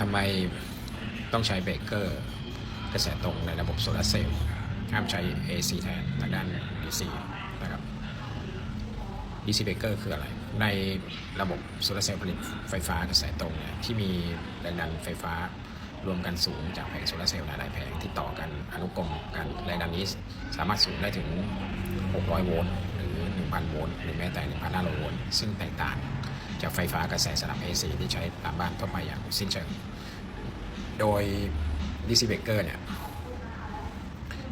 ทำไมต้องใช้เบรกเกอร์กระแสตรงในระบบโซลาร์เซลล์ห้ามใช้ AC แทนทางด้าน DC นะครับ DC breaker คืออะไร ในระบบโซลาร์เซลล์ผลิตไฟฟ้ากระแสตรงเนี่ยที่มีแรงดันไฟฟ้ารวมกันสูงจากแผงโซลาร์เซลล์หลายๆแผงที่ต่อกันอนุกรมกันแรงดันนี้สามารถสูงได้ถึง 600 โวลต์ 1,000 โวลต์หรือแม้แต่ 1,500 โวลต์ซึ่งแตกต่างจากไฟฟ้ากระแสสลับ AC ที่ใช้ตามบ้านทั่วไปอย่างสิ้นเชิง โดย DC breaker เนี่ย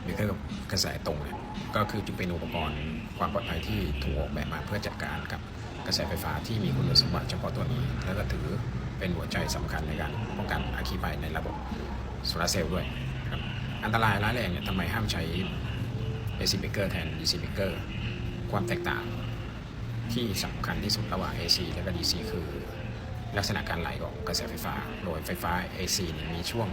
หรือเครื่องกระแสตรงเนี่ยก็คือจึงเป็นอุปกรณ์ความปลอดภัยที่ถูกออกแบบมาเพื่อจัดการกับกระแสไฟฟ้าที่มีคุณสมบัติเฉพาะตัวนี้ แล้วก็ถือเป็นหัวใจสำคัญในการป้องกันอัคคีภัยในระบบโซลาเซลล์ด้วยครับอันตรายร้ายแรงเนี่ยทำไมห้ามใช้ AC breaker แทน DC breaker ความแตกต่างที่สำคัญที่สุดระหว่าง AC และก็ DC คือ ลักษณะการไหลของกระแสไฟฟ้า โดยไฟฟ้า AC เนี่ยมีช่วง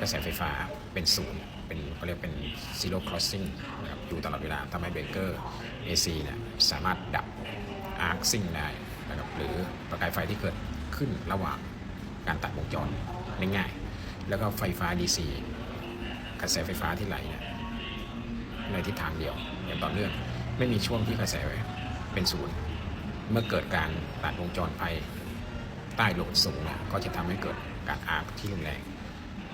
กระแสไฟฟ้าเป็นศูนย์เป็นเขาเรียกเป็น zero crossing นะครับอยู่ตลอดเวลาทำให้เบรกเกอร์ AC เนี่ยสามารถดับ arc sync ได้นะครับหรือประกายไฟที่เกิดขึ้นระหว่างการตัดวงจรได้ง่ายแล้วก็ไฟฟ้า DC กระแสไฟฟ้าที่ไหลเนี่ยในทิศทางเดียวอย่างต่อเนื่อง ไม่มีช่วงที่กระแสเป็นศูนย์ เมื่อเกิดการตัดวงจรไปใต้โหลดสูงนี่ยก็จะทำให้เกิดการอาร์คที่รุนแรง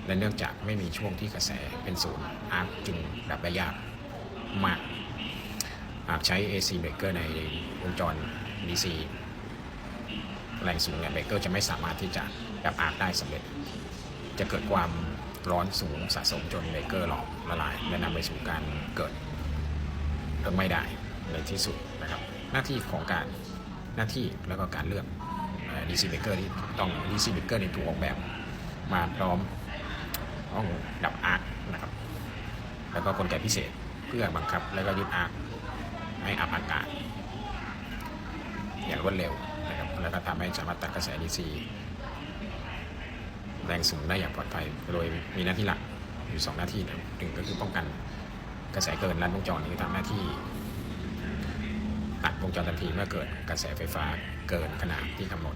และเนื่องจากไม่มีช่วงที่กระแสเป็นศูนย์อาร์คจึงดับได้ยากมากหากใช้ AC breaker ในวงจร DC แรงสูงเนี่ยเบรกเกอร์จะไม่สามารถที่จะดับอาร์คได้สำเร็จ จะเกิดความร้อนสูงสะสมจนเบรกเกอร์หลอมละลายและนำไปสู่การเกิด ไม้ได้ในที่สุดนะครับ หน้าที่ของการหน้าที่แล้วก็การเลือก DC breaker ที่ต้อง DC breaker ในถูกออกแบบ มาพร้อมห้องดับอาร์คนะครับ แล้วก็กลไกพิเศษเพื่อบังคับ แล้วก็ยึดอาร์คให้อับอากาศ อย่างรวดเร็วนะครับแล้วก็ทำให้สามารถตัดกระแส DC แรงสูงได้อย่างปลอดภัย โดยมีหน้าที่หลักอยู่ 2 หน้าที่นะหนึ่งก็คือป้องกัน กระแสเกินรัดวงจรนี่คือทำหน้าที่ตัดวงจรทันทีเมื่อเกิดกระแสไฟฟ้าเกินขนาดที่กำหนด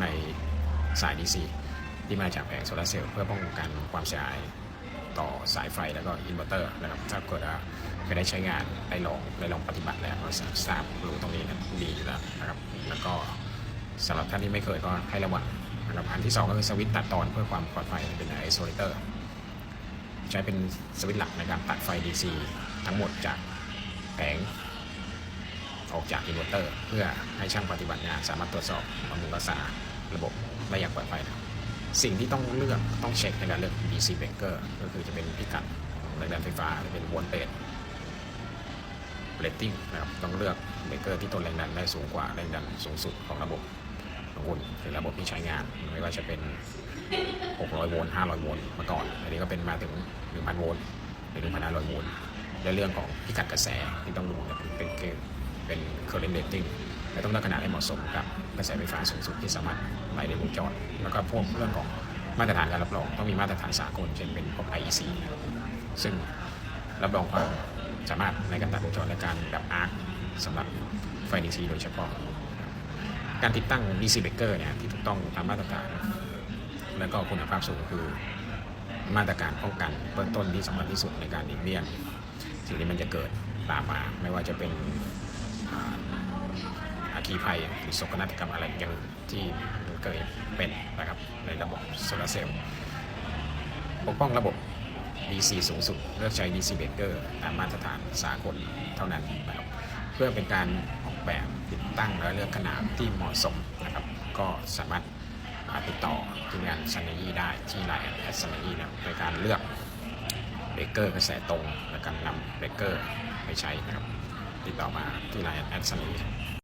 ในสาย DC ที่มาจากแผงโซลาเซลล์เพื่อป้องกันความเสียหายต่อสายไฟแล้วก็อินเวอร์เตอร์นะครับถ้าเกิดว่าไม่ได้ใช้งานได้ลองได้ลองปฏิบัติแล้วก็ทราบรู้ตรงนี้นะดีอยู่แล้วนะครับแล้วก็สำหรับท่านที่ไม่เคยก็ให้ระวังนะครับอันที่สองก็คือสวิตช์ตัดตอนเพื่อความปลอดภัยเป็นไอโซเลเตอร์ ใช้เป็นสวิตช์หลักในการตัดไฟ DC ทั้งหมดจากแผงออกจากอินเวอร์เตอร์ เพื่อให้ช่างปฏิบัติงานสามารถตรวจสอบบำรุงรักษาระบบได้อย่างปลอดภัยนะสิ่งที่ต้องเลือกต้องเช็คในการเลือก DC breaker ก็คือจะเป็นพิกัดแรงดันไฟฟ้าหรือเป็นโวลเตจเรตติ้งนะครับต้องเลือกเบรกเกอร์ที่ต้นแรงดันได้สูงกว่าแรงดันสูงสุดของระบบ ของคุณหรือระบบที่ใช้งานไม่ว่าจะเป็น 600 โวลต์ 500 โวลต์มาก่อน อันนี้ก็เป็นมาถึง 1,000 โวลต์หรือ1,500 โวลต์และเรื่องของพิกัดกระแสที่ต้องดูเนี่ยเป็นเกณฑ์เป็น current rating และต้องเลือกขนาดให้เหมาะสมกับกระแสไฟฟ้าสูงสุดที่สามารถไหลในวงจรแล้วก็พวกเรื่องของมาตรฐานการรับรองต้องมีมาตรฐานสากลเช่นเป็นพวก IEC ซึ่งรับรองความสามารถในการตัดวงจรและการดับอาร์คสำหรับไฟ DC โดยเฉพาะ การติดตั้ง DC breaker เนี่ยที่ถูกต้องตามมาตรฐาน และก็คุณภาพสูงคือมาตรการป้องกันเบื้องต้นที่สำคัญที่สุดในการหลีกเลี่ยงสิ่งที่มันจะเกิดตามมา ไม่ว่าจะเป็นอาคีภัยหรือโศกนาฏกรรมอะไรอย่างที่มันเคยเป็นนะครับในระบบโซลาร์เซลล์ปกป้องระบบ DC สูงสุด เลือกใช้ DC breaker ตามมาตรฐานสากลเท่านั้นนะครับเพื่อเป็นการ แบบติดตั้งและเลือกขนาดที่เหมาะสมนะครับ ก็สามารถติดต่อทีมงานซันนี่ได้ที่ไลน์แอดซันนี่นะในการเลือกเบรกเกอร์กระแสตรงและการนำเบรกเกอร์ไปใช้นะครับ ติดต่อมาที่ไลน์แอดซันนี่